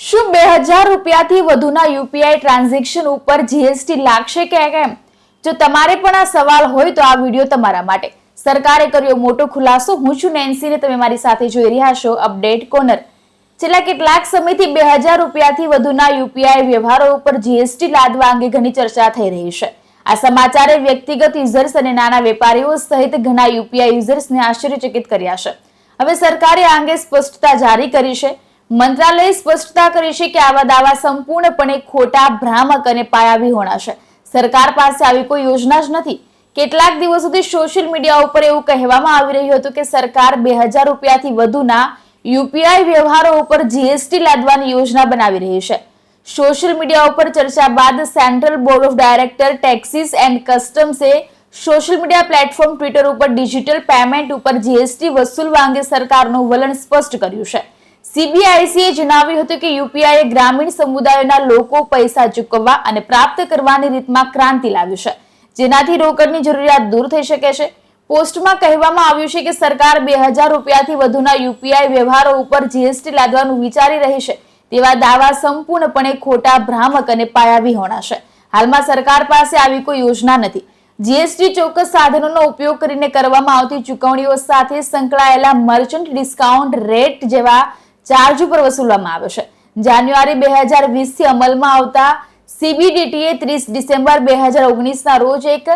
શું બે હજાર રૂપિયાથી વધુના યુપીઆઈ ટ્રાન્ઝેક્શન ઉપર જીએસટી લાગશે કે કેમ? જો તમારે પણ આ સવાલ હોય તો આ વીડિયો તમારા માટે. સરકારે કર્યો મોટો ખુલાસો. હું છું નેન્સીને. તમે મારી સાથે જોઈ રહ્યા છો અપડેટ કોર્નર. છેલ્લા કેટલાક સમયથી બે હજાર રૂપિયાથી વધુના યુપીઆઈ વ્યવહારો ઉપર જીએસટી લાદવા અંગે ઘણી ચર્ચા થઈ રહી છે. આ સમાચારે વ્યક્તિગત યુઝર્સ અને નાના વેપારીઓ સહિત ઘણા યુપીઆઈ યુઝર્સને આશ્ચર્યચકિત કર્યા છે. હવે સરકારે આ અંગે સ્પષ્ટતા જારી કરી છે. મંત્રાલયે સ્પષ્ટતા કરી છે કે આવા દાવા સંપૂર્ણપણે ખોટા, ભ્રામક અને પાયાવિહોણા છે. સરકાર પાસે આવી કોઈ યોજના જ નથી. કેટલાક દિવસ સુધી સોશિયલ મીડિયા ઉપર એવું કહેવામાં આવી રહ્યું હતું કે સરકાર બે હજાર રૂપિયાથી વધુના યુપીઆઈ વ્યવહારો ઉપર જીએસટી લાદવાની યોજના બનાવી રહી છે. સોશિયલ મીડિયા ઉપર ચર્ચા બાદ central board of director taxes and કસ્ટમ્સે social media platform Twitter ઉપર ડિજિટલ પેમેન્ટ ઉપર જીએસટી વસૂલવા અંગે સરકારનું વલણ સ્પષ્ટ કર્યું છે. સીબીઆઈસીએ જણાવ્યું હતું કે યુપીઆઈએ ગ્રામીણ સમુદાયોના લોકો પૈસા ચૂકવવા અને પ્રાપ્ત કરવાની રીતમાં ક્રાંતિ લાવ્યું છે. જેનાથી રોકડની જરૂરિયાત દૂર થઈ શકે છે. પોસ્ટમાં કહેવામાં આવ્યું છે કે સરકાર બે હજાર રૂપિયાથી વધુના યુપીઆઈ વ્યવહારો ઉપર જીએસટી લાદવાનું વિચારી રહી છે. તેવા દાવા સંપૂર્ણપણે ખોટા, ભ્રામક અને પાયાવિહોણા છે. હાલમાં સરકાર પાસે આવી કોઈ યોજના નથી. જીએસટી ચોક્કસ સાધનોનો ઉપયોગ કરીને કરવામાં આવતી ચૂકવણીઓ સાથે સંકળાયેલા મર્ચન્ટ ડિસ્કાઉન્ટ રેટ જેવા ચાર્જ ઉપર વસૂલવામાં આવ્યો છે. જાન્યુઆરી બે હજાર વીસથી અમલમાં આવતા સીબીડીટીએ ત્રીસ ડિસેમ્બર બે હજાર ઓગણીસના રોજ એક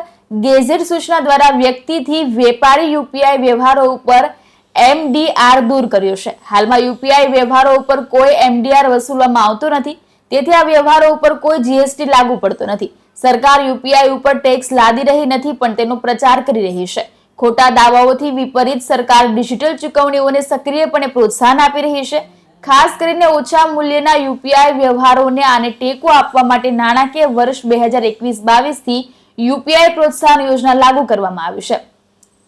ગેઝેટ સૂચના દ્વારા વ્યક્તિથી વેપારી યુપીઆઈ વ્યવહારો ઉપર એમડીઆર દૂર કર્યો છે. હાલમાં યુપીઆઈ વ્યવહારો ઉપર કોઈ એમડીઆર વસૂલવામાં આવતો નથી. તેથી આ વ્યવહારો ઉપર કોઈ જીએસટી લાગુ પડતો નથી. સરકાર યુપીઆઈ ઉપર ટેક્સ લાદી રહી નથી, પણ તેનો પ્રચાર કરી રહી છે. ખોટા દાવાઓથી વિપરીત સરકાર ડિજિટલ ચૂકવણીઓને સક્રિયપણે પ્રોત્સાહન આપી રહી છે. ખાસ કરીને ઓછા મૂલ્યના યુપીઆઈ વ્યવહારોને આને ટેકો આપવા માટે નાણાકીય વર્ષ બે હજાર એકવીસ બાવીસથી યુપીઆઈ પ્રોત્સાહન યોજના લાગુ કરવામાં આવી છે.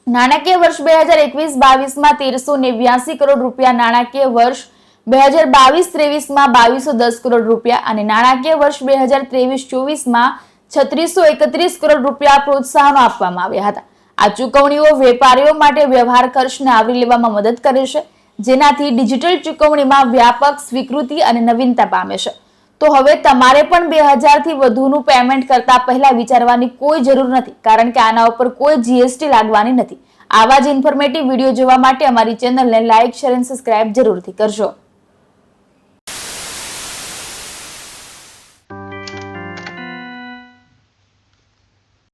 નાણાકીય વર્ષ બે હજાર એકવીસ બાવીસમાં તેરસો નેવ્યાસી કરોડ રૂપિયા, નાણાકીય વર્ષ બે હજાર બાવીસ ત્રેવીસમાં બાવીસો દસ કરોડ રૂપિયા અને નાણાકીય વર્ષ બે હજાર ત્રેવીસ ચોવીસમાં છત્રીસો એકત્રીસ કરોડ રૂપિયા પ્રોત્સાહનો આપવામાં આવ્યા હતા. આ ચૂકવણીઓ વેપારીઓ માટે વ્યવહાર ખર્ચને આવરી લેવામાં મદદ કરે છે, જેનાથી ડિજિટલ ચૂકવણીમાં વ્યાપક સ્વીકૃતિ અને નવીનતા પામે છે. તો હવે તમારે પણ બે હજારથી વધુનું પેમેન્ટ કરતા પહેલા વિચારવાની કોઈ જરૂર નથી, કારણ કે આના ઉપર કોઈ જીએસટી લાગવાની નથી. આવા જ ઇન્ફોર્મેટિવ વીડિયો જોવા માટે અમારી ચેનલને લાઇક શેર અને સબસ્ક્રાઇબ જરૂરથી કરજો.